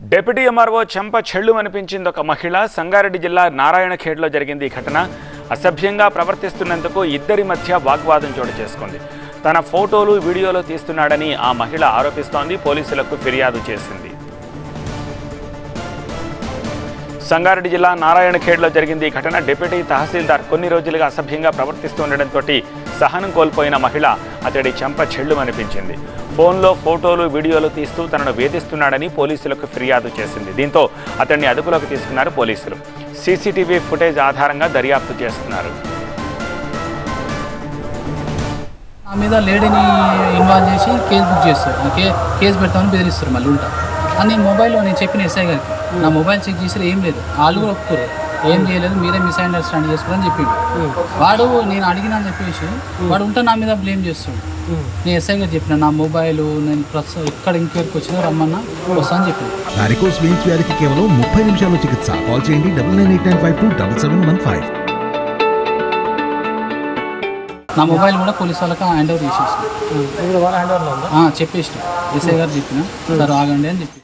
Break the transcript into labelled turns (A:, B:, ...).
A: Deputy MRO చెంప చెళ్ళు అనిపించింది ఒక మహిళ. సంగారెడ్డి జిల్లా నారాయణఖేడ్లో జరిగింది ఈ ఘటన. అసభ్యంగా ప్రవర్తిస్తున్నందుకు ఇద్దరి మధ్య వాగ్వాదం చోటు చేసుకుంది. తన ఫోటోలు వీడియోలు తీస్తున్నాడని ఆ మహిళ ఆరోపిస్తోంది. పోలీసులకు ఫిర్యాదు చేసింది. సంగారెడ్డి జిల్లా నారాయణఖేడ్లో జరిగింది ఈ ఘటన. డిప్యూటీ తహసీల్దార్ కొన్ని రోజులుగా అసభ్యంగా ప్రవర్తిస్తుండటంతో సహనం కోల్పోయిన మహిళ అతడి చెంప చెళ్ళు అనిపించింది. ఫోన్లో ఫోటోలు వీడియోలు తీస్తూ తనను వేధిస్తున్నాడని పోలీసులకు ఫిర్యాదు చేసింది. దీంతో అతన్ని అదుపులోకి తీసుకున్నారు పోలీసులు. సీసీటీవీ ఫుటేజ్ ఆధారంగా దర్యాప్తు చేస్తున్నారు.
B: నా మీద లేడీని ఇన్వాల్వ్ చేసి కేసు బుక్ చేస్తారు. కే కేసు పెడతామని బెదిరిస్తారు మళ్ళీ ఉంటా అని మొబైల్లో నేను చెప్పిన ఎస్ఐ గారికి నా మొబైల్ చెక్ చేసి ఏం లేదు. వాళ్ళు కూడా ఒప్పుకోరు. ఏం చేయలేదు మీరే మిస్ అండర్స్టాండ్ చేసుకోరని చెప్పిండు వాడు నేను అడిగినా అని చెప్పేసి వాడు ఉంటే నా మీద బ్లేమ్ చేస్తుండు. నేను ఎస్ఐ గారు చెప్పిన నా మొబైల్ నేను ప్రస్తుతం ఎక్కడ ఇంకెవరికి వచ్చినా రమ్మన్నా వస్తా అని చెప్పిన.
C: వారికోస్ వెయిన్స్ వ్యాధికి కేవలం ముప్పై నిమిషాల్లో చికిత్స. కాల్ చేయండి double nine eight nine five two double seven one five.
B: నా మొబైల్ కూడా పోలీస్ వాళ్ళకి హ్యాండ్ ఓవర్ చేసేసిన. చెప్పేసిన. ఎస్ఐ గారు చెప్పిన. సార్ ఆగండి అని చెప్పి.